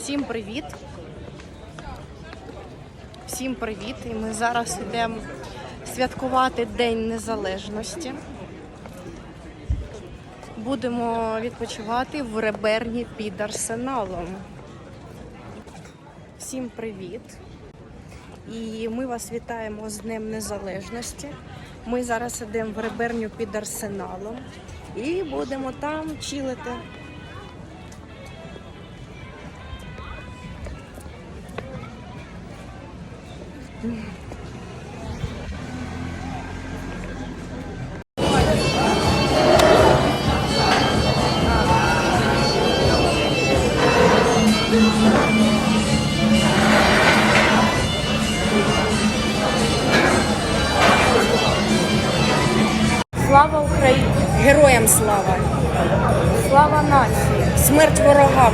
Всім привіт! Всім привіт! І ми зараз йдемо святкувати День Незалежності. Будемо відпочивати в реберні під арсеналом. Всім привіт! І ми вас вітаємо з Днем Незалежності. Ми зараз йдемо в реберню під арсеналом і будемо там чилити. Слава Україні! Героям слава! Слава нації! Смерть ворогам!